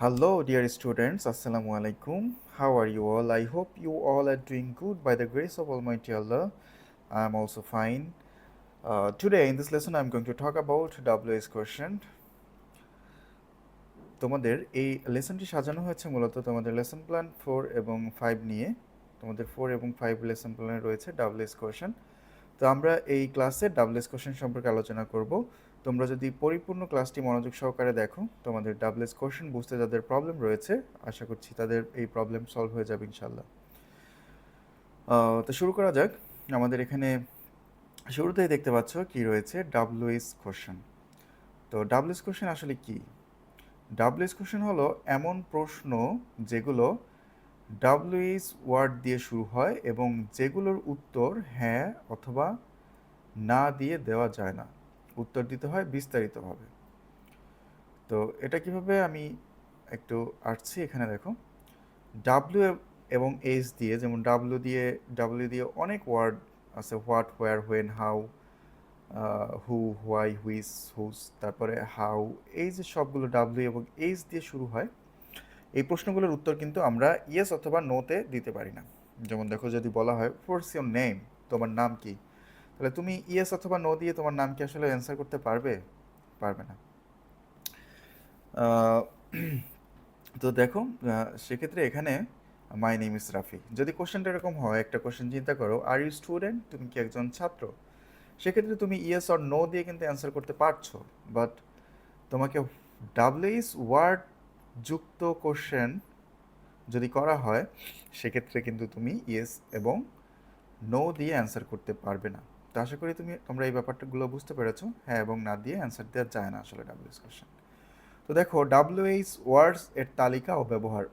Hello, dear students. Assalamu alaikum. How are you all? I hope you all are doing good by the grace of Almighty Allah. I am also fine. Uh, today, in this lesson, I'm going to talk about WS question. তোমাদের এই লেসনটি সাজানো হয়েছে মূলত তোমাদের lesson plan four এবং five নিয়ে তোমাদের four এবং ফাইভ লেসন প্ল্যানে রয়েছে ডাব্লিউএস কোয়েশন তো আমরা এই ক্লাসে ডাব্লিউএস কোয়েশন সম্পর্কে আলোচনা করব তোমরা যদি পরিপূর্ণ ক্লাসটি মনোযোগ সহকারে দেখো, তোমাদের ডাব্লিউএস কোয়েশন বুঝতে যাদের প্রবলেম রয়েছে, আশা করছি তাদের এই প্রবলেম সলভ হয়ে যাবে ইনশাল্লাহ তো শুরু করা যাক। আমাদের এখানে শুরুতেই দেখতে পাচ্ছ কি রয়েছে ডাব্লিউএস কোয়েশন তো ডাব্লিউএস কোয়েশন আসলে কি? ডাব্লিউএস কোয়েশন হলো এমন প্রশ্ন যেগুলো ডাব্লিউএস ওয়ার্ড দিয়ে শুরু হয় এবং যেগুলোর উত্তর হ্যাঁ অথবা না দিয়ে দেওয়া যায় না। উত্তর দিতে হয় বিস্তারিতভাবে তো এটা কীভাবে আমি একটু আসছি এখানে দেখো। ডাব্লিউ এবং এইচ দিয়ে, যেমন ডাব্লিউ দিয়ে ডাব্লিউ দিয়ে অনেক ওয়ার্ড আছে what where when how who why which whose তারপরে হাউ এই যে সবগুলো ডাব্লিউ এবং এইচ দিয়ে শুরু হয়, এই প্রশ্নগুলোর উত্তর কিন্তু আমরা ইয়েস অথবা নোতে দিতে পারি না। যেমন দেখো যদি বলা হয় ফোর্স ইউর নেম তোমার নাম কি? তাহলে তুমি ইয়েস অথবা নো দিয়ে তোমার নাম কি আসলে অ্যান্সার করতে পারবে? পারবে না। তো দেখো সেক্ষেত্রে এখানে মাই নেম ইস রাফি। যদি কোশ্চেনটা এরকম হয়, একটা কোশ্চেন চিন্তা করো আর ইউ স্টুডেন্ট তুমি কি একজন ছাত্র? সেক্ষেত্রে তুমি ইয়েস অর নো দিয়ে কিন্তু অ্যান্সার করতে পারছ। বাট তোমাকে ডাব্লিউএস ওয়ার্ড যুক্ত কোশ্চেন যদি করা হয়, সেক্ষেত্রে কিন্তু তুমি ইয়েস এবং নো দিয়ে অ্যান্সার করতে পারবে না। তো আশা করি তুমি, তোমরা এই ব্যাপারটাগুলো বুঝতে পেরেছ। হ্যাঁ এবং না দিয়ে অ্যান্সার দেওয়া যায় না আসলে ডাব্লিউএস কোশ্চেন তো দেখো ডাব্লিউএইচ ওয়ার্ডস এর তালিকা ও ব্যবহার।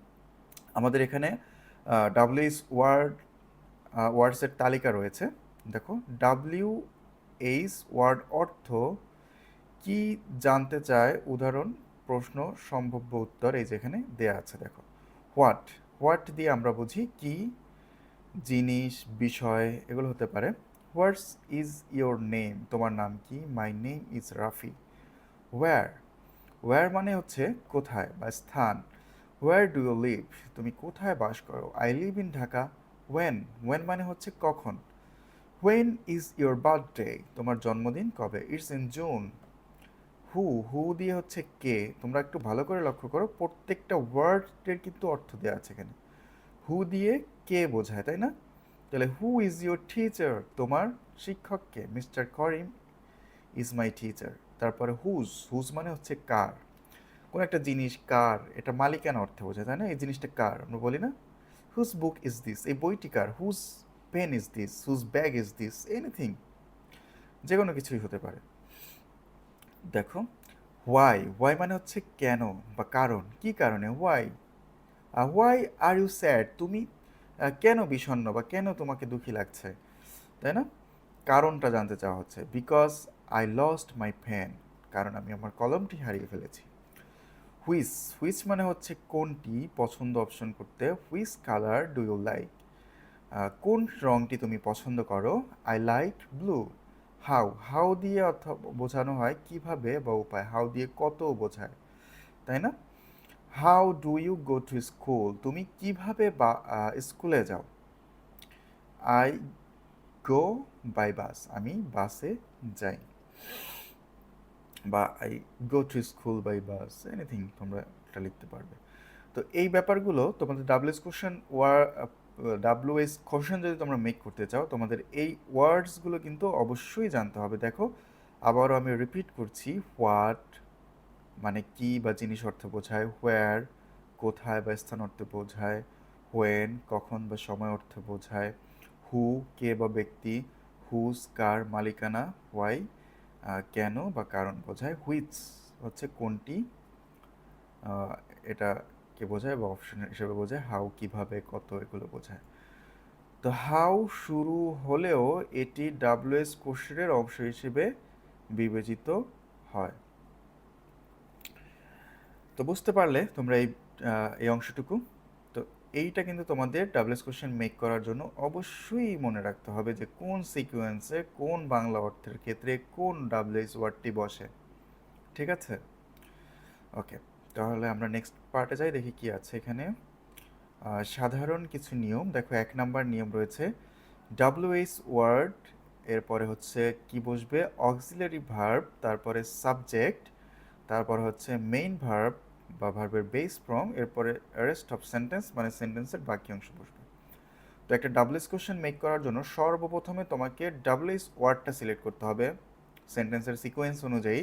আমাদের এখানে ডাব্লিউএইচ ওয়ার্ড ওয়ার্ডসের তালিকা রয়েছে। দেখো ডাব্লিউ এইচ ওয়ার্ড অর্থ কি জানতে চায়? উদাহরণ, প্রশ্ন, সম্ভাব্য উত্তর এই যেখানে দেয়া আছে, দেখো। হোয়াট হোয়াট দিয়ে আমরা বুঝি কি জিনিস, বিষয়, এগুলো হতে পারে। হোয়াটস ইজ ইয়োর নেম তোমার নাম কি? My name is Rafi where where মানে হচ্ছে কোথায় বা স্থান। ওয়্যার ডু ইউ লিভ তুমি কোথায় বাস করো? I live in Dhaka. When when মানে হচ্ছে কখন? হোয়েন ইজ ইয়োর বার্থডে তোমার জন্মদিন কবে? It's in June who who দিয়ে হচ্ছে কে? তোমরা একটু ভালো করে লক্ষ্য করো। প্রত্যেকটা ওয়ার্ডের কিন্তু অর্থ দেওয়া আছে এখানে। হু দিয়ে কে বোঝায়, তাই না? তাহলে হু ইজ ইউর টিচার তোমার শিক্ষককে mister Karim is my teacher তারপরে হুজ হুজ মানে হচ্ছে কার। কোন একটা জিনিস, কার, এটা মালিকানা অর্থে বোঝায় তাই না, এই জিনিসটা কার, আমরা বলি না? হুজ বুক ইজ দিস এই বইটি কার? Whose pen is this whose bag is this anything যে কোনো কিছুই হতে পারে। দেখো হোয়াই হোয়াই মানে হচ্ছে কেন বা কারণ। কি কারণে? Why why are you sad তুমি কেন বিষণ্ণ বা কেন তোমাকে দুঃখী লাগছে? তাই না? কারণটা জানতে চাওয়া হচ্ছে। Because I lost my fan কারণ আমি আমার কলমটি হারিয়ে ফেলেছি। হুইস হুইস মানে হচ্ছে কোনটি, পছন্দ অপশন করতে। হুইস কালার ডু ইউ লাইক কোন রঙটি তুমি পছন্দ করো? I like blue how how দিয়ে অর্থ বোঝানো হয়, কীভাবে বা উপায়? হাউ দিয়ে কত বোঝায়? তাই না? How do you go to school তুমি কীভাবে বা স্কুলে যাও? আই গো বাই বাস আমি বাসে যাই। বা I go to school by bus anything তোমরা এটা লিখতে পারবে। তো এই ব্যাপারগুলো তোমাদের WH question or WH question যদি তোমরা মেক করতে চাও, তোমাদের এই ওয়ার্ডসগুলো কিন্তু অবশ্যই জানতে হবে। দেখো, আবারও আমি রিপিট করছি হোয়াট মানে কি বা জিনিস অর্থে বোঝায়? হোয়ার কোথায় বা স্থান অর্থে বোঝায়? হোয়েন কখন বা সময় অর্থে বোঝায়? হু কে বা ব্যক্তি? হুজ কার মালিকানা? হোয়াই কেন বা কারণ বোঝায়? হুইচ হচ্ছে কোনটি? আহ, এটা কে বোঝায় বা অপশন হিসেবে বোঝায়। হাউ কীভাবে কত এগুলো বোঝায়। তো হাউ শুরু হলেও এটি ডাব্লিউএস কোশ্চেনের অংশ হিসেবে বিবেচিত হয়। তো বুঝতে পারলে তোমরা এই এই অংশটুকু। তো এইটা কিন্তু তোমাদের ডাব্লিউএস কোশ্চেন মেক করার জন্য অবশ্যই মনে রাখতে হবে যে কোন সিকোয়েন্সে কোন বাংলা অর্থের ক্ষেত্রে কোন ডাব্লিউএস ওয়ার্ডটি বসে। ঠিক আছে? ওকে তাহলে আমরা নেক্সট পার্টে যাই, দেখি কি আছে এখানে। সাধারণ কিছু নিয়ম, দেখো এক নাম্বার নিয়ম রয়েছে ডাব্লিউএইচ ওয়ার্ড এরপরে হচ্ছে কি বসবে? অক্সিলারি ভার্ব তারপরে সাবজেক্ট তারপর হচ্ছে মেইন ভার্ব বা ভার্বের বেস ফ্রম এরপরে রেস্ট অফ সেন্টেন্স মানে সেন্টেন্সের বাকি অংশ বসবে। তো একটা ডাবলএস কোশ্চেন মেক করার জন্য সর্বপ্রথমে তোমাকে ডাবলএস ওয়ার্ডটা সিলেক্ট করতে হবে সেন্টেন্সের সিকোয়েন্স অনুযায়ী।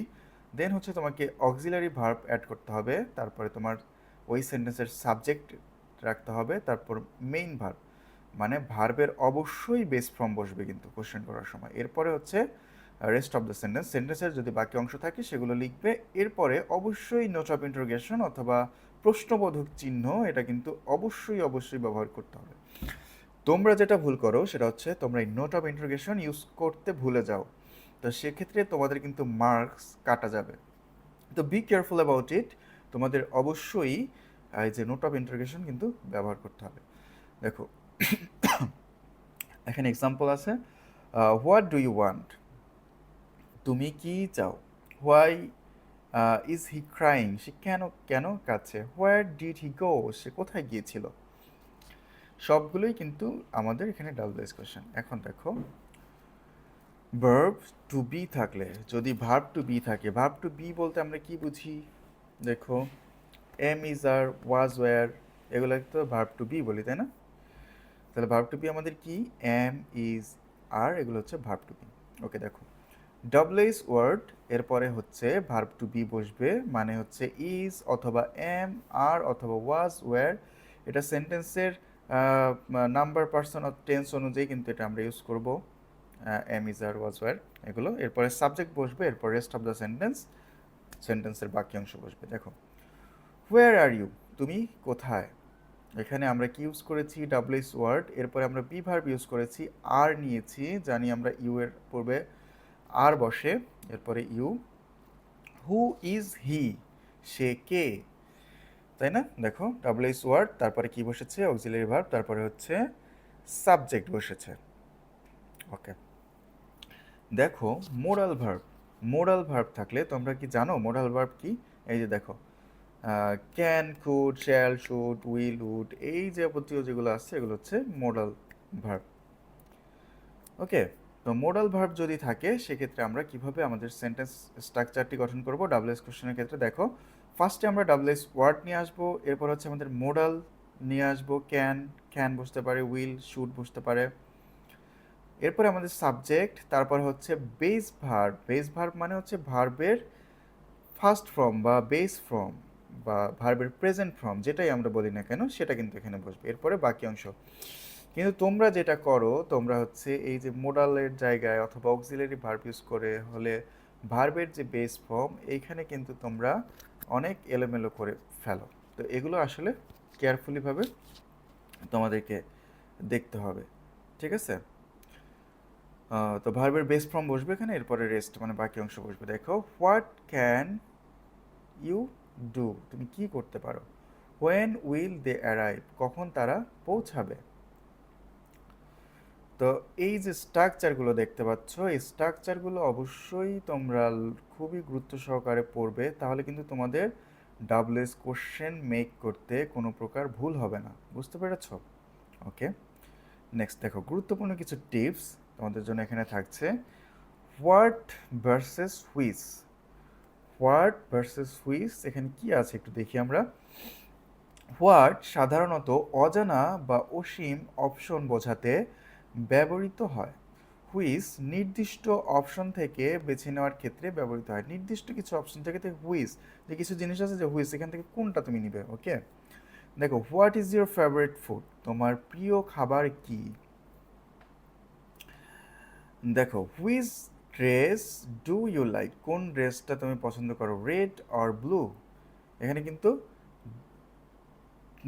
দেন হচ্ছে তোমাকে অক্সিলারি ভার্ব অ্যাড করতে হবে, তারপরে তোমার ওই সেন্টেন্সের সাবজেক্ট রাখতে হবে, তারপর মেইন ভার্ব মানে ভার্বের অবশ্যই বেস ফর্ম বসবে কিন্তু কোশ্চেন করার সময়। এরপরে হচ্ছে রেস্ট অফ দ্য সেন্টেন্স সেন্টেন্সের যদি বাকি অংশ থাকে, সেগুলো লিখবে। এরপরে অবশ্যই নোট অফ ইন্টারোগেশন অথবা প্রশ্নবোধক চিহ্ন, এটা কিন্তু অবশ্যই অবশ্যই ব্যবহার করতে হবে। তোমরা যেটা ভুল করো, সেটা হচ্ছে তোমরা এই নোট অফ ইন্টারোগেশন ইউজ করতে ভুলে যাও। তো সেক্ষেত্রে তোমাদের কিন্তু মার্কস কাটা যাবে। তো বি কেয়ারফুল অ্যাবাউট ইট তোমাদের অবশ্যই এই যে নোট অফ ইন্টারোগেশন কিন্তু ব্যবহার করতে হবে। দেখো, এখানে এক্সাম্পল আছে। হোয়াট ডু ইউ ওয়ান্ট তুমি কি চাও? হোয়াই ইজ হি ক্রাইং সে কেন কেন কাছে হোয়ার ডিড হি গো সে কোথায় গিয়েছিল? সবগুলোই কিন্তু আমাদের এখানে ডাবল এস কোয়েশ্চেন এখন দেখো ভার্ব টু বি থাকলে, যদি ভার্ব টু বি থাকে ভার্ব টু বি বলতে আমরা কি বুঝি? দেখো am is are was were এগুলোকে তো ভার্ব টু বি বলি, তাই না? তাহলে ভার্ব টু বি আমাদের কি? এম ইজ আর এগুলো হচ্ছে ভার্ব টু বি ওকে দেখো ডবলএস ওয়ার্ড এরপরে হচ্ছে ভার্ব টু বি বসবে মানে হচ্ছে ইজ অথবা এম আর অথবা ওয়াজ ওয়ার এটা সেন্টেন্সের নাম্বার পার্সন অফ টেন্স অনুযায়ী কিন্তু এটা আমরা ইউজ করব am is are was were এগুলো। এরপরে সাবজেক্ট বসবে, এরপর রেস্ট অফ দ্য সেন্টেন্স সেন্টেন্সের বাকি অংশ বসবে। দেখো হোয়ার আর ইউ তুমি কোথায়? এখানে আমরা কি ইউজ করেছি? ডাব্লিউএস ওয়ার্ড এরপরে আমরা বি ভার্ব ইউজ করেছি। আর নিয়েছি, জানি আমরা ইউ এর পূর্বে আর বসে, এরপরে ইউ। Who is he? সে কে? তাই না? দেখো ডাব্লিউএস ওয়ার্ড, তারপরে কি বসেছে? অক্সিলারি ভার্ব, তারপরে হচ্ছে সাবজেক্ট বসেছে। ওকে। দেখো, মোরাল ভার্ব। মোরাল ভার্ব থাকলে তোমরা কি জানো? মোরাল ভার্ব কি? এই যে দেখো can, could, shall, should, will, would, এই যাবতীয় যেগুলো আছে, এগুলো হচ্ছে মোডাল ভার্ব। ওকে। তো মোডাল ভার্ব যদি থাকে, সেক্ষেত্রে আমরা কীভাবে আমাদের সেন্টেন্স স্ট্রাকচারটি গঠন করব? ডাব্লিউএস কোশ্চেনের ক্ষেত্রে দেখো ফার্স্টে আমরা ডাব্লিউএস ওয়ার্ড নিয়ে আসব, এরপর হচ্ছে আমাদের মোডাল নিয়ে আসব ক্যান ক্যান বসতে পারে উইল শুড বসতে পারে। এরপরে আমাদের সাবজেক্ট তারপর হচ্ছে বেস ভার্ব বেস ভার্ব মানে হচ্ছে ভার্বের ফার্স্ট ফর্ম বা বেস ফর্ম বা ভার্বের প্রেজেন্ট ফর্ম যেটাই আমরা বলি না কেন, সেটা কিন্তু এখানে বসবে। এরপরে বাকি অংশ। কিন্তু তোমরা যেটা করো, তোমরা হচ্ছে এই যে মোডালের জায়গায় অথবা অক্সিলারি ভার্ব ইউজ করে হলে ভার্বের যে বেস ফর্ম এইখানে কিন্তু তোমরা অনেক এলোমেলো করে ফেলো। তো এগুলো আসলে কেয়ারফুলিভাবে তোমাদেরকে দেখতে হবে, ঠিক আছে? তো ভার্বের বেস ফর্ম বসবে এখানে, এরপরে রেস্ট মানে বাকি অংশ বসবে। দেখো হোয়াট ক্যান ইউ ডু তুমি কি করতে পারো? হোয়েন উইল দে অ্যারাইভ কখন তারা পৌঁছাবে? তো এই যে স্ট্রাকচারগুলো দেখতে পাচ্ছ, এই স্ট্রাকচারগুলো অবশ্যই তোমরা খুবই গুরুত্ব সহকারে পড়বে। তাহলে কিন্তু তোমাদের ডাবলএস কোশ্চেন মেক করতে কোনো প্রকার ভুল হবে না। বুঝতে পেরেছ? ওকে নেক্সট দেখো, গুরুত্বপূর্ণ কিছু টিপস তোমাদের জন্য এখানে থাকছে। What versus which what versus which এখানে কি আছে একটু দেখি আমরা। হোয়াট সাধারণত অজানা বা অসীম অপশন বোঝাতে ব্যবহৃত হয়। হুইস নির্দিষ্ট অপশন থেকে বেছে নেওয়ার ক্ষেত্রে ব্যবহৃত হয়। নির্দিষ্ট কিছু অপশন থেকে হুইস। যে কিছু জিনিস আছে যে হুইস, এখান থেকে কোনটা তুমি নিবে, ওকে? দেখো, what is your favourite food? তোমার প্রিয় খাবার কি? দেখো which dress do you like? কোন ড্রেসটা তুমি পছন্দ করো, রেড অর ব্লু? এখানে কিন্তু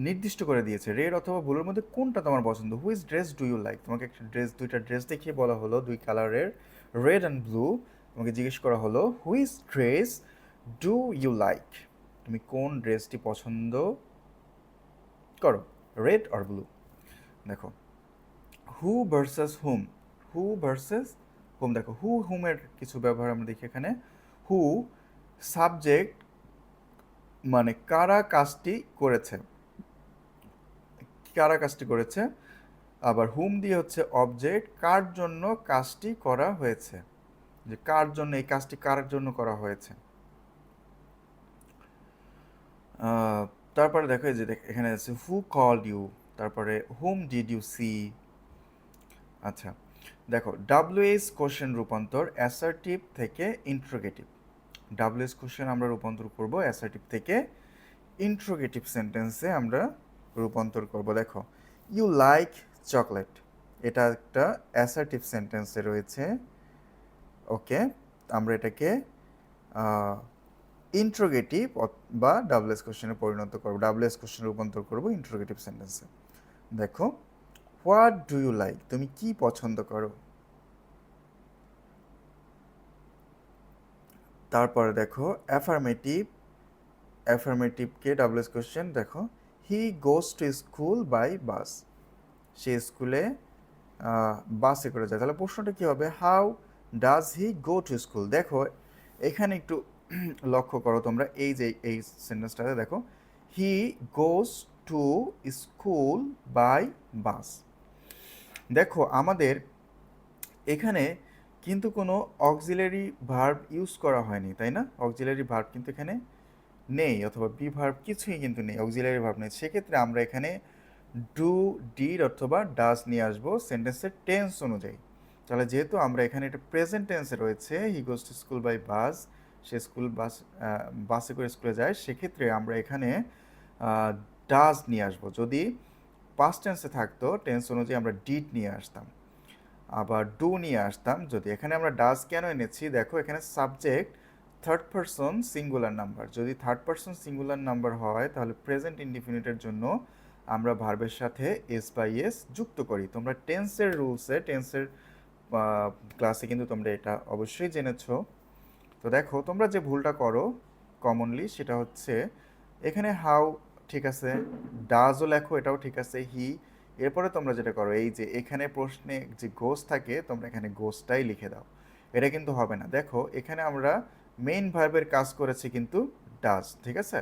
নির্দিষ্ট করে দিয়েছে রেড অথবা ব্লুর মধ্যে কোনটা তোমার পছন্দ? Which dress do you like তোমাকে একটা ড্রেস দুইটা ড্রেস দেখিয়ে বলা হলো, দুই কালারের রেড অ্যান্ড ব্লু তোমাকে জিজ্ঞেস করা হলো which dress do you like তুমি কোন ড্রেসটি পছন্দ করো রেড অর ব্লু দেখো হু ভার্সেস হুম হু ভার্সেস হুম দেখো হু হুমের কিছু ব্যবহার আমরা দেখি এখানে। হু সাবজেক্ট মানে কারা কাজটি করেছে? কারা কাজটি করেছে? আবার হুম দিয়ে হচ্ছে অবজেক্ট কার জন্য কাজটি করা হয়েছে? যে কার জন্য এই কাজটি কার জন্য করা হয়েছে? তারপরে দেখো যে এখানে আছে হু কল ইউ তারপরে হুম ডিড ইউ সি আচ্ছা দেখো ডাব্লিউএস কোশ্চেন রূপান্তর অ্যাসার্টিভ থেকে ইন্ট্রোগেটিভ ডাব্লিউএস কোশ্চেন আমরা রূপান্তর করব অ্যাসার্টিভ থেকে ইন্ট্রোগেটিভ সেন্টেন্সে আমরা রূপান্তর করব। দেখো ইউ লাইক চকলেট এটা একটা অ্যাসার্টিভ সেন্টেন্সে রয়েছে। ওকে, আমরা এটাকে ইন্ট্রোগেটিভ বা ডাব্লিউএস কোশ্চেনে পরিণত করব। ডাব্লিউএস কোশ্চেনে রূপান্তর করব ইন্ট্রোগেটিভ সেন্টেন্সে দেখো হোয়াট ডু ইউ লাইক তুমি কি পছন্দ করো? তারপরে দেখো অ্যাফার্মেটিভ অ্যাফার্মেটিভকে ডাব্লিউএস কোশ্চেন দেখো he goes to school by bus সে স্কুলে বাসে করে যায়। তাহলে প্রশ্নটা কী হবে? How does he go to school দেখো, এখানে একটু লক্ষ্য করো তোমরা। এই যে, এই সেন্টেন্সটাতে দেখো। He goes to school by bus দেখো, আমাদের এখানে কিন্তু কোনো অক্সিলারি ভার্ব ইউজ করা হয়নি, তাই না? অক্সিলারি ভার্ব কিন্তু এখানে নেই অথবা বি ভার্ব কিছুই কিন্তু নেই অক্সিলারি ভার্ব নেই। সেক্ষেত্রে আমরা এখানে ডু ডিড অথবা ডাস নিয়ে আসব সেন্টেন্সের টেন্স অনুযায়ী। তাহলে যেহেতু আমরা এখানে একটা প্রেজেন্ট টেন্সে রয়েছে he goes to school by bus say school bus বাসে করে স্কুলে যায়, সেক্ষেত্রে আমরা এখানে ডাস নিয়ে আসব। যদি পাস্ট টেন্সে থাকতো টেন্স অনুযায়ী আমরা ডিড নিয়ে আসতাম। আবার ডু নিয়ে আসতাম। যদি এখানে আমরা ডাস কেন এনেছি, দেখো এখানে subject third person singular number যদি থার্ড পারসন সিঙ্গুলার নাম্বার হয়, তাহলে প্রেজেন্ট ইনডিফিনিটের জন্য আমরা ভার্বের সাথে এস বাই এস যুক্ত করি। তোমরা টেন্সের রুলসে টেন্সের ক্লাসে কিন্তু তোমরা এটা অবশ্যই জেনেছো। তো দেখো, তোমরা যে ভুলটা করো কমনলি সেটা হচ্ছে, এখানে হাউ ঠিক আছে ডাজও লেখো, এটাও ঠিক আছে হি এরপরে তোমরা যেটা করো, এই যে এখানে প্রশ্নে যে গোস থাকে, তোমরা এখানে গোসটাই লিখে দাও। এটা কিন্তু হবে না। দেখো, এখানে আমরা মেইন ভার্বের কাজ করেছি কিন্তু ডাজ ঠিক আছে?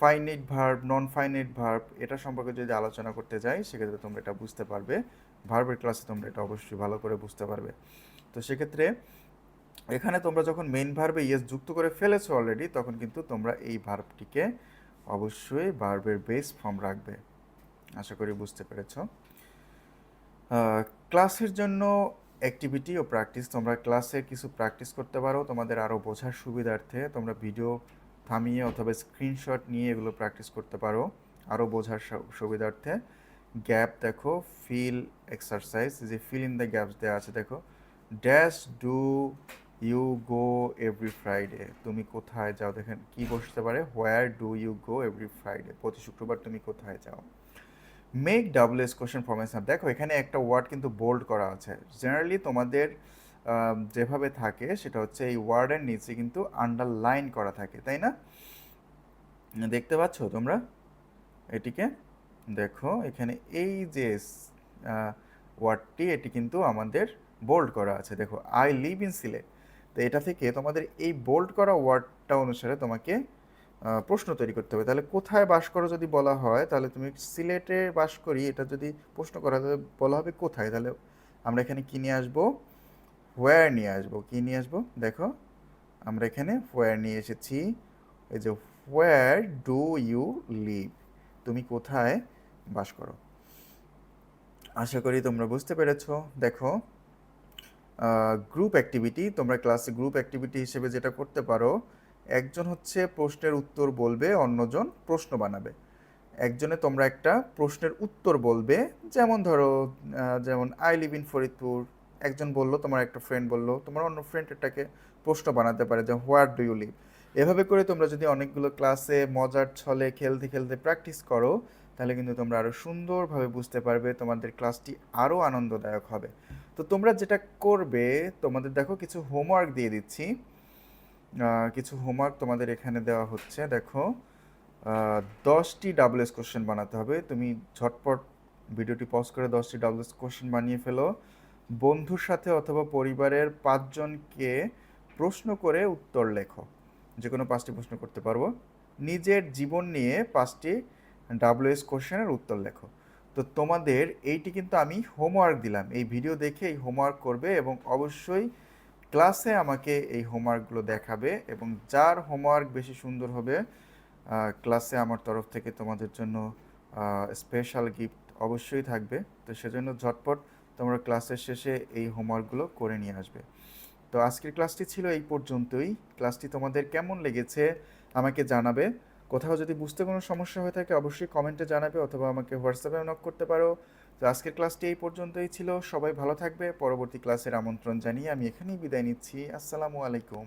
Finite verb non finite verb এটা সম্পর্কে যদি আলোচনা করতে যাই, সেক্ষেত্রে তোমরা এটা বুঝতে পারবে। ভার্বের ক্লাসে তোমরা এটা অবশ্যই ভালো করে বুঝতে পারবে। তো সেক্ষেত্রে এখানে তোমরা যখন মেইন ভার্বে ইয়েস যুক্ত করে ফেলেছো অলরেডি তখন কিন্তু তোমরা এই ভার্বটিকে অবশ্যই ভার্বের বেস ফর্ম রাখবে। আশা করি বুঝতে পেরেছ। ক্লাসের জন্য অ্যাক্টিভিটি ও প্র্যাকটিস তোমরা ক্লাসে কিছু প্র্যাকটিস করতে পারো, তোমাদের আরও বোঝার সুবিধার্থে তোমরা ভিডিও থামিয়ে অথবা স্ক্রিনশট নিয়ে এগুলো প্র্যাকটিস করতে পারো আরও বোঝার সুবিধার্থে। গ্যাপ দেখো ফিল এক্সারসাইজ যে ফিল ইন দ্য গ্যাপস দেওয়া আছে, দেখো। Dash do you go every Friday তুমি কোথায় যাও? দেখেন, কি বসতে পারে? Where do you go every Friday প্রতি শুক্রবার তুমি কোথায় যাও? Make double S question formation দেখো, এখানে একটা ওয়ার্ড কিন্তু বোল্ড করা আছে। জেনারেলি তোমাদের যেভাবে থাকে সেটা হচ্ছে এই ওয়ার্ডের নিচে কিন্তু আন্ডারলাইন করা থাকে, তাই না? দেখতে পাচ্ছ তোমরা? এটিকে দেখো, এখানে এই যে ওয়ার্ডটি এটি কিন্তু আমাদের বোল্ড করা আছে। দেখো আই লিভ ইন সিলেট তো এটা থেকে তোমাদের এই বোল্ড করা ওয়ার্ডটা অনুসারে তোমাকে প্রশ্ন তৈরি করতে হবে। তাহলে কোথায় বাস করো যদি বলা হয়, তাহলে তুমি সিলেটে বাস করি এটা যদি প্রশ্ন করা তাহলে বলা হবে কোথায়? তাহলে আমরা এখানে কী নিয়ে আসব? হোয়ার নিয়ে আসব। কী নিয়ে আসব? দেখো, আমরা এখানে হোয়ার নিয়ে এসেছি। এই যে হোয়ার ডু ইউ লিভ তুমি কোথায় বাস করো? আশা করি তোমরা বুঝতে পেরেছ। দেখো গ্রুপ অ্যাক্টিভিটি তোমরা ক্লাসে গ্রুপ অ্যাক্টিভিটি হিসেবে যেটা করতে পারো একজন হচ্ছে প্রশ্নের উত্তর বলবে, অন্যজন প্রশ্ন বানাবে। একজনে তোমরা একটা প্রশ্নের উত্তর বলবে, যেমন ধরো যেমন আই লিভ ইন ফরিদপুর। একজন বলল, তোমার একটা ফ্রেন্ড বলল, তোমার অন্য ফ্রেন্ড এটাকে প্রশ্ন বানাতে পারে যে হোয়ার ডু ইউ লিভ এভাবে করে তোমরা যদি অনেকগুলো ক্লাসে মজার ছলে খেলতে খেলতে প্র্যাকটিস করো, তাহলে কিন্তু তোমরা আরও সুন্দরভাবে বুঝতে পারবে, তোমাদের ক্লাসটি আরও আনন্দদায়ক হবে। তো তোমরা যেটা করবে, তোমাদের দেখো কিছু হোমওয়ার্ক দিয়ে দিচ্ছি। কিছু হোমওয়ার্ক তোমাদের এখানে দেওয়া হচ্ছে, দেখো। দশটি ডাবলএস কোশ্চেন বানাতে হবে। তুমি ঝটপট ভিডিওটি পজ করে দশটি ডাবলএস কোশ্চেন বানিয়ে ফেলো। বন্ধুর সাথে অথবা পরিবারের পাঁচজনকে প্রশ্ন করে উত্তর লেখো। যে কোনো পাঁচটি প্রশ্ন করতে পারব। নিজের জীবন নিয়ে পাঁচটি ডাব্লিউএস কোশ্চেনের উত্তর লেখো। তো তোমাদের এইটি কিন্তু আমি হোমওয়ার্ক দিলাম। এই ভিডিও দেখে এই হোমওয়ার্ক করবে এবং অবশ্যই ক্লাসে আমাকে এই হোমওয়ার্কগুলো দেখাবে এবং যার হোমওয়ার্ক বেশি সুন্দর হবে ক্লাসে আমার তরফ থেকে তোমাদের জন্য স্পেশাল গিফট অবশ্যই থাকবে। তো সেজন্য ঝটপট তোমরা ক্লাসের শেষে এই হোমওয়ার্কগুলো করে নিয়ে আসবে। তো আজকের ক্লাসটি ছিল এই পর্যন্তই। ক্লাসটি তোমাদের কেমন লেগেছে আমাকে জানাবে। কোথাও যদি বুঝতে কোনো সমস্যা হয়ে থাকে, অবশ্যই কমেন্টে জানাবে অথবা আমাকে হোয়াটসঅ্যাপে নক করতে পারো। তো আজকের ক্লাসটি এই পর্যন্তই ছিল। সবাই ভালো থাকবে। পরবর্তী ক্লাসের আমন্ত্রণ জানিয়ে আমি এখানেই বিদায় নিচ্ছি। আসসালামু আলাইকুম।